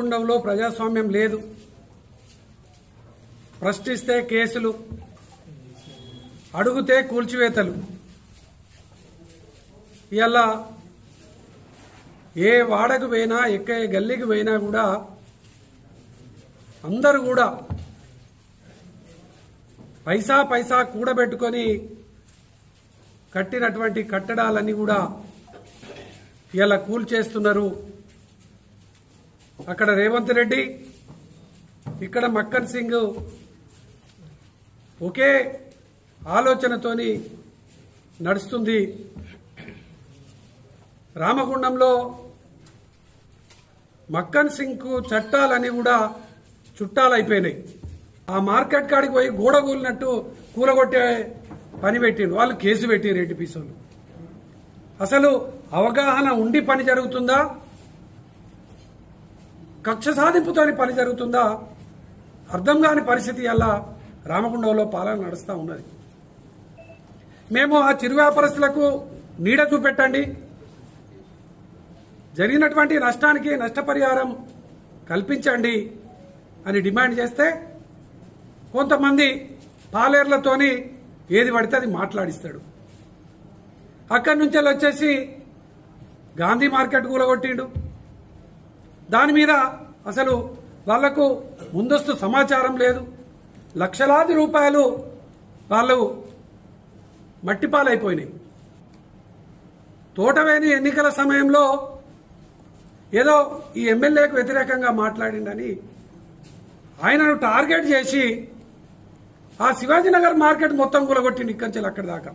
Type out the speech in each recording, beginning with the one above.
రామగుండంలో ప్రజాస్వామ్యం లేదు. ప్రశ్నిస్తే కేసులు అడుగుతే కూల్చివేతలు. ఇలా ఏ వాడకు పోయినా ఎక్క గల్లీకి పోయినా కూడా అందరూ కూడా పైసా పైసా కూడబెట్టుకొని కట్టినటువంటి కట్టడాలన్నీ కూడా ఇలా కూల్చేస్తున్నారు. అక్కడ రేవంత్ రెడ్డి ఇక్కడ మక్కన్ సింగ్ ఒకే ఆలోచనతోని నడుస్తుంది. రామగుండంలో మక్కన్ సింగ్కు చట్టాలని కూడా చుట్టాలైపోయినాయి. ఆ మార్కెట్ కాడికి పోయి గోడ కూలినట్టు కూలగొట్టే పని పెట్టిండు వాళ్ళు కేసు పెట్టిరు ఎయిటీ పీసోళ్ళు? అసలు అవగాహన ఉండి పని జరుగుతుందా? కక్ష సాధింపుతోని పని జరుగుతుందా? అర్థం కాని పరిస్థితి అలా రామగుండంలో పాలన నడుస్తూ ఉన్నది. మేము ఆ చిరు వ్యాపారస్తులకు నీడ చూపెట్టండి. జరిగినటువంటి నష్టానికి నష్టపరిహారం కల్పించండి అని డిమాండ్ చేస్తే కొంతమంది పాలేర్లతోని ఏది పడితే అది మాట్లాడిస్తాడు. అక్కడి నుంచి వచ్చేసి గాంధీ మార్కెట్ కూలగొట్టిండు. దాని మీద అసలు వాళ్ళకు ముందస్తు సమాచారం లేదు. లక్షలాది రూపాయలు వాళ్ళు మట్టిపాలైపోయినాయి. తోటవేని ఎన్నికల సమయంలో ఏదో ఈ ఎమ్మెల్యేకు వ్యతిరేకంగా మాట్లాడిండని ఆయనను టార్గెట్ చేసి ఆ శివాజీనగర్ మార్కెట్ మొత్తం కూలగొట్టి నిక్కంచెలు నుంచి అక్కడి దాకా.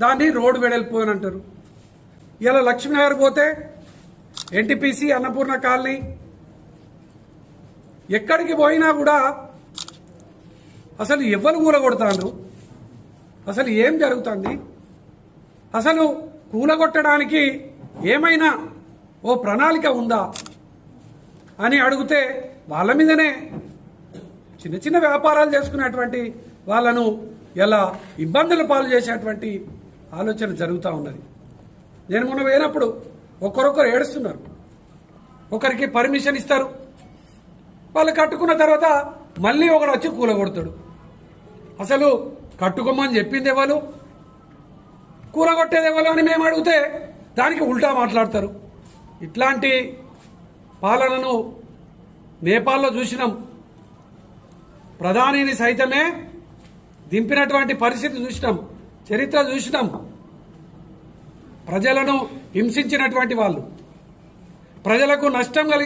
దాన్ని రోడ్డు వెడల్పు అంటారు. ఇలా లక్ష్మీనగర్ పోతే ఎన్టీపీసీ అన్నపూర్ణ కాలనీ. ఎక్కడికి పోయినా కూడా అసలు ఎవరు కూలగొడతాను అసలు ఏం జరుగుతుంది? అసలు కూలగొట్టడానికి ఏమైనా ఓ ప్రణాళిక ఉందా? అని అడిగితే వాళ్ళ మీదనే చిన్న చిన్న వ్యాపారాలు చేసుకునేటువంటి వాళ్ళను ఎలా ఇబ్బందులు పాలు చేసేటువంటి ఆలోచన జరుగుతూ ఉన్నది. నేను మొన్న పోయినప్పుడు ఒకరొకరు ఏడుస్తున్నారు. ఒకరికి పర్మిషన్ ఇస్తారు. వాళ్ళు కట్టుకున్న తర్వాత మళ్ళీ ఒకడు వచ్చి కూలగొడతాడు. అసలు కట్టుకోమని చెప్పింది ఎవరు? కూలగొట్టేది ఎవరు అని మేము అడిగితే దానికి ఉల్టా మాట్లాడతారు. ఇట్లాంటి పాలనను నేపాల్లో చూసినాం. ప్రధానిని సైతమే దింపినటువంటి పరిస్థితి చూసినాం. చరిత్ర చూసినాం. ప్రజలను హింసించినటువంటి వాళ్ళు. ప్రజలకు నష్టం కలిగి